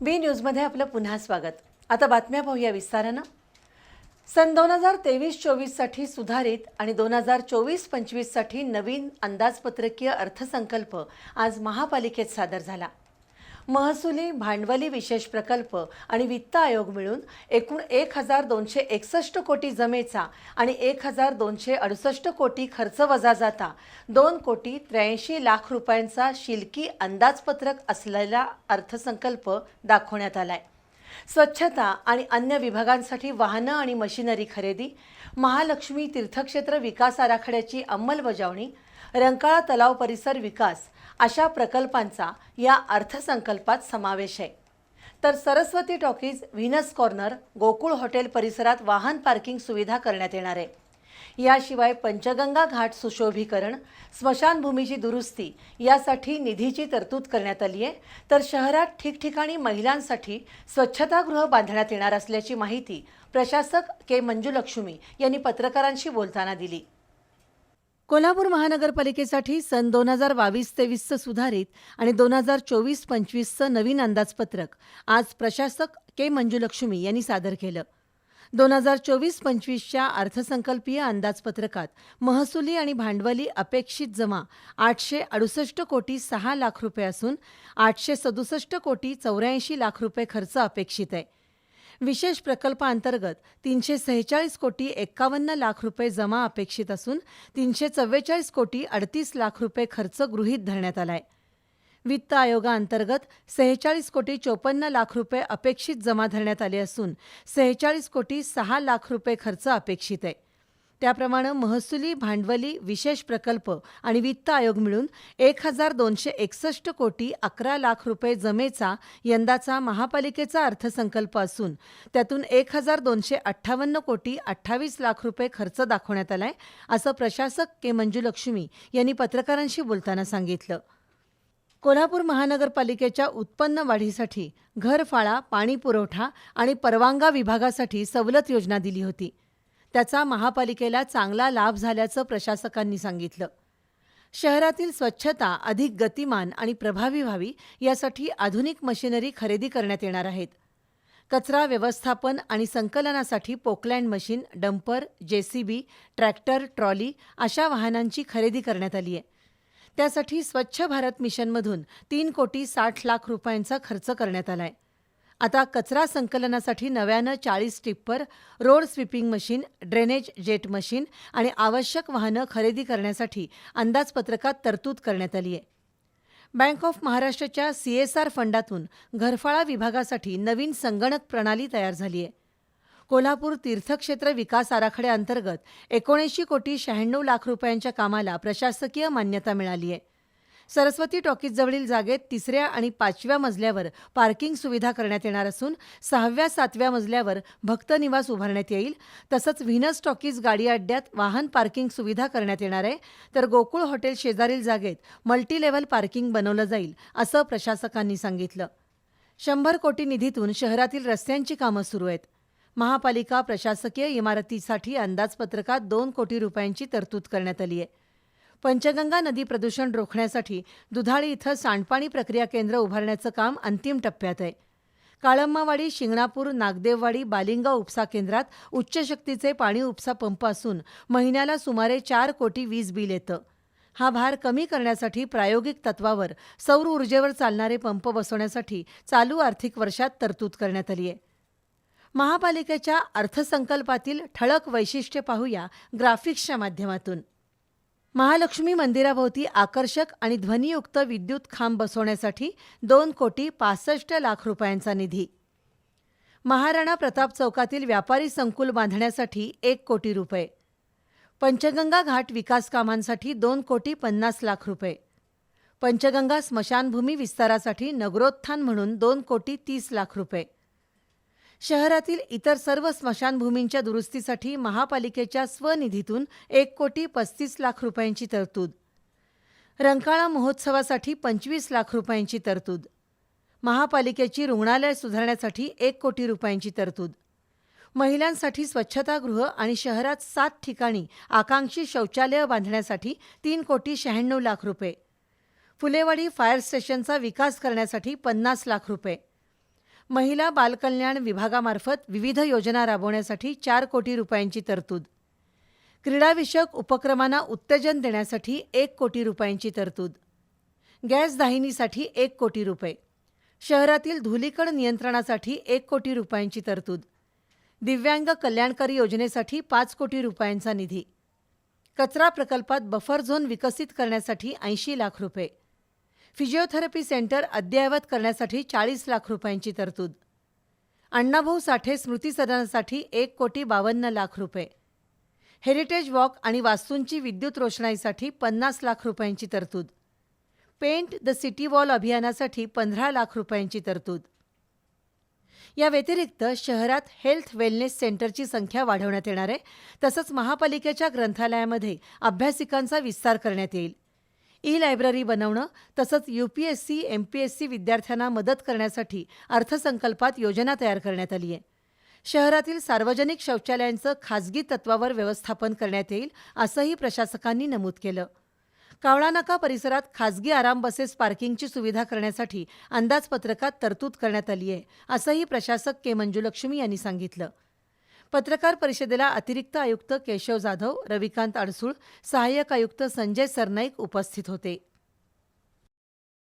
बी न्यूजमध्ये आपलं पुन्हा स्वागत. आता बातम्या पाहूया विस्तारानं. सन दोन हजार तेवीस चोवीससाठी सुधारित आणि दोन हजार चोवीस पंचवीससाठी नवीन अंदाजपत्रकीय अर्थसंकल्प आज महापालिकेत सादर झाला. महसुली भांडवली विशेष प्रकल्प आणि वित्त आयोग मिळून एकूण एक हजार दोनशे एकसष्ट कोटी जमेचा आणि एक हजार दोनशे अडुसष्ट कोटी खर्च वजा जाता. दोन कोटी त्र्याऐंशी लाख रुपयांचा शिलकी अंदाजपत्रक असलेला अर्थसंकल्प दाखवण्यात आलाय. स्वच्छता आणि अन्य विभागांसाठी वाहनं आणि मशिनरी खरेदी महालक्ष्मी तीर्थक्षेत्र विकास आराखड्याची अंमलबजावणी रंकाळा तलाव परिसर विकास अशा प्रकल्पांचा या अर्थसंकल्पात समावेश आहे. तर Saraswati talkies Venus corner Gokul hotel परिसरात वाहन पार्किंग सुविधा करण्यात येणार आहे. याशिवाय पंचगंगा घाट सुशोभीकरण स्मशानभूमीची दुरुस्ती यासाठी निधीची तरतूद करण्यात आली आहे. तर शहरात ठिकठिकाणी महिलांसाठी स्वच्छतागृह बांधण्यात येणार असल्याची माहिती प्रशासक के मंजुलक्ष्मी यांनी पत्रकारांशी बोलताना दिली. कोल्हापूर महानगरपालिकेसाठी सन दोन हजार बावीस तेवीसचं सुधारित आणि दोन हजार चोवीस पंचवीसचं नवीन अंदाजपत्रक आज प्रशासक के मंजुलक्ष्मी यांनी सादर केलं. दोन हजार चोवीस पंचवीसच्या अर्थसंकल्पीय अंदाजपत्रकात महसुली आणि भांडवली अपेक्षित जमा आठशे अडुसष्ट कोटी सहा लाख रुपये असून आठशे सदुसष्ट कोटी चौऱ्याऐंशी लाख रुपये खर्च अपेक्षित आहे. विशेष प्रकल्पांतर्गत तीनशे सेहेचाळीस कोटी एक्कावन्न लाख रुपये जमा अपेक्षित असून तीनशे चव्वेचाळीस कोटी अडतीस लाख रुपये खर्च गृहीत धरण्यात आलाय. वित्त आयोगाअंतर्गत सेहेचाळीस कोटी चोपन्न लाख रुपये अपेक्षित जमा धरण्यात आले असून सेहेचाळीस कोटी सहा लाख रुपये खर्च अपेक्षित आहे. त्याप्रमाणे महसुली भांडवली विशेष प्रकल्प आणि वित्त आयोग मिळून एक हजार दोनशे एकसष्ट कोटी अकरा लाख रुपये जमेचा यंदाचा महापालिकेचा अर्थसंकल्प असून त्यातून एक हजार दोनशे अठ्ठावन्न कोटी अठ्ठावीस लाख रुपये खर्च दाखवण्यात आलाय असं प्रशासक के मंजुलक्ष्मी यांनी पत्रकारांशी बोलताना सांगितलं. कोल्हापूर महानगरपालिकेच्या उत्पन्न वाढीसाठी घरफाळा पाणी पुरवठा आणि परवांगा विभागासाठी सवलत योजना दिली होती. त्याचा महापालिकेला चांगला लाभ झाल्याचं प्रशासकांनी सांगितलं. शहरातील स्वच्छता अधिक गतिमान आणि प्रभावी व्हावी यासाठी आधुनिक मशिनरी खरेदी करण्यात येणार आहेत. कचरा व्यवस्थापन आणि संकलनासाठी Poclain machine dumper JCB tractor trolley अशा वाहनांची खरेदी करण्यात आली आहे. त्यासाठी स्वच्छ भारत मिशनमधून तीन कोटी साठ लाख रुपयांचा खर्च करण्यात आलाय. आता कचरा संकलनासाठी नव्यानं चाळीस tipper road sweeping machine drainage jet machine आणि आवश्यक वाहनं खरेदी करण्यासाठी अंदाजपत्रकात तरतूद करण्यात आली आहे. बँक ऑफ महाराष्ट्राच्या सीएसआर फंडातून घरफाळा विभागासाठी नवीन संगणक प्रणाली तयार झाली आहे. कोल्हापूर तीर्थक्षेत्र विकास आराखड्याअंतर्गत एकोणऐंशी कोटी शहाण्णव लाख रुपयांच्या कामाला प्रशासकीय मान्यता मिळाली आहे. सरस्वती टॉकीजजवळील जागेत तिसऱ्या आणि पाचव्या मजल्यावर पार्किंग सुविधा करण्यात येणार असून सहाव्या सातव्या मजल्यावर भक्त निवास उभारण्यात येईल. तसंच व्हिनस टॉकीज गाडी अड्ड्यात वाहन पार्किंग सुविधा करण्यात येणार आहे. तर गोकुळ हॉटेल शेजारील जागेत मल्टीलेव्हल पार्किंग बनवलं जाईल असं प्रशासकांनी सांगितलं. शंभर कोटी निधीतून शहरातील रस्त्यांची कामं सुरू आहेत. महापालिका प्रशासकीय इमारतीसाठी अंदाजपत्रकात दोन कोटी रुपयांची तरतूद करण्यात आली आहे. पंचगंगा नदी प्रदूषण रोखण्यासाठी दुधाळी इथं सांडपाणी प्रक्रिया केंद्र उभारण्याचं काम अंतिम टप्प्यात आहे. काळम्मावाडी शिंगणापूर नागदेववाडी बालिंगा उपसा केंद्रात उच्च शक्तीचे पाणी उपसा पंप असून महिन्याला सुमारे चार कोटी वीज बिल येतं. हा भार कमी करण्यासाठी प्रायोगिक तत्वावर सौर ऊर्जेवर चालणारे पंप बसवण्यासाठी चालू आर्थिक वर्षात तरतूद करण्यात आली आहे महापालिकेच्या अर्थसंकल्पातील ठळक वैशिष्ट्य पाहूया ग्राफिक्सच्या माध्यमातून. महालक्ष्मी मंदिराभोवती आकर्षक आणि ध्वनियुक्त विद्युत खांब बसवण्यासाठी दोन कोटी पासष्ट लाख रुपयांचा निधी. महाराणा प्रताप चौकातील व्यापारी संकुल बांधण्यासाठी एक कोटी रुपये. पंचगंगा घाट विकास कामांसाठी दोन कोटी पन्नास लाख रुपये. पंचगंगा स्मशानभूमी विस्तारासाठी नगरोत्थान म्हणून दोन कोटी तीस लाख रुपये. शहरातील इतर सर्व स्मशानभूमींच्या दुरुस्तीसाठी महापालिकेच्या स्वनिधीतून एक कोटी पस्तीस लाख रुपयांची तरतूद. रंकाळा महोत्सवासाठी पंचवीस लाख रुपयांची तरतूद. महापालिकेची रुग्णालय सुधारण्यासाठी एक कोटी रुपयांची तरतूद. महिलांसाठी स्वच्छतागृह आणि शहरात सात ठिकाणी आकांक्षी शौचालय बांधण्यासाठी तीन कोटी शहाण्णव लाख रुपये. फुलेवाडी फायर स्टेशनचा विकास करण्यासाठी पन्नास लाख रुपये. महिला बालकल्याण विभागामार्फत विविध योजना राबवण्यासाठी चार कोटी रुपयांची तरतूद. क्रीडाविषयक उपक्रमांना उत्तेजन देण्यासाठी एक कोटी रुपयांची तरतूद. गॅस दाहिनीसाठी एक कोटी रुपये. शहरातील धुलीकण नियंत्रणासाठी एक कोटी रुपयांची तरतूद. दिव्यांग कल्याणकारी योजनेसाठी पाच कोटी रुपयांचा निधी. कचरा प्रकल्पात बफर झोन विकसित करण्यासाठी ऐंशी लाख रुपये. फिजिओथेरपी सेंटर अद्ययावत करण्यासाठी चाळीस लाख रुपयांची तरतूद. अण्णाभाऊ साठे स्मृती सदनासाठी एक कोटी बावन्न लाख रुपये. हेरिटेज वॉक आणि वास्तूंची विद्युत रोषणाईसाठी पन्नास लाख रुपयांची तरतूद. पेंट द सिटी वॉल अभियानासाठी पंधरा लाख रुपयांची तरतूद. या व्यतिरिक्त शहरात हेल्थ वेलनेस सेंटरची संख्या वाढवण्यात येणार आहे तसंच महापालिकेच्या ग्रंथालयामध्ये अभ्यासिकांचा विस्तार करण्यात येईल. ई लायब्ररी बनवणं तसंच यूपीएससी एमपीएससी विद्यार्थ्यांना मदत करण्यासाठी अर्थसंकल्पात योजना तयार करण्यात आली आहे. शहरातील सार्वजनिक शौचालयांचं खाजगी तत्वावर व्यवस्थापन करण्यात येईल असंही प्रशासकांनी नमूद केलं. कावळानाका परिसरात खाजगी आराम बसेस पार्किंगची सुविधा करण्यासाठी अंदाजपत्रकात तरतूद करण्यात आली आहे असंही प्रशासक के मंजुलक्ष्मी यांनी सांगितलं. पत्रकार परिषदेला अतिरिक्त आयुक्त केशव जाधव रविकांत अडसूळ सहाय्यक आयुक्त संजय सरनाईक उपस्थित होते.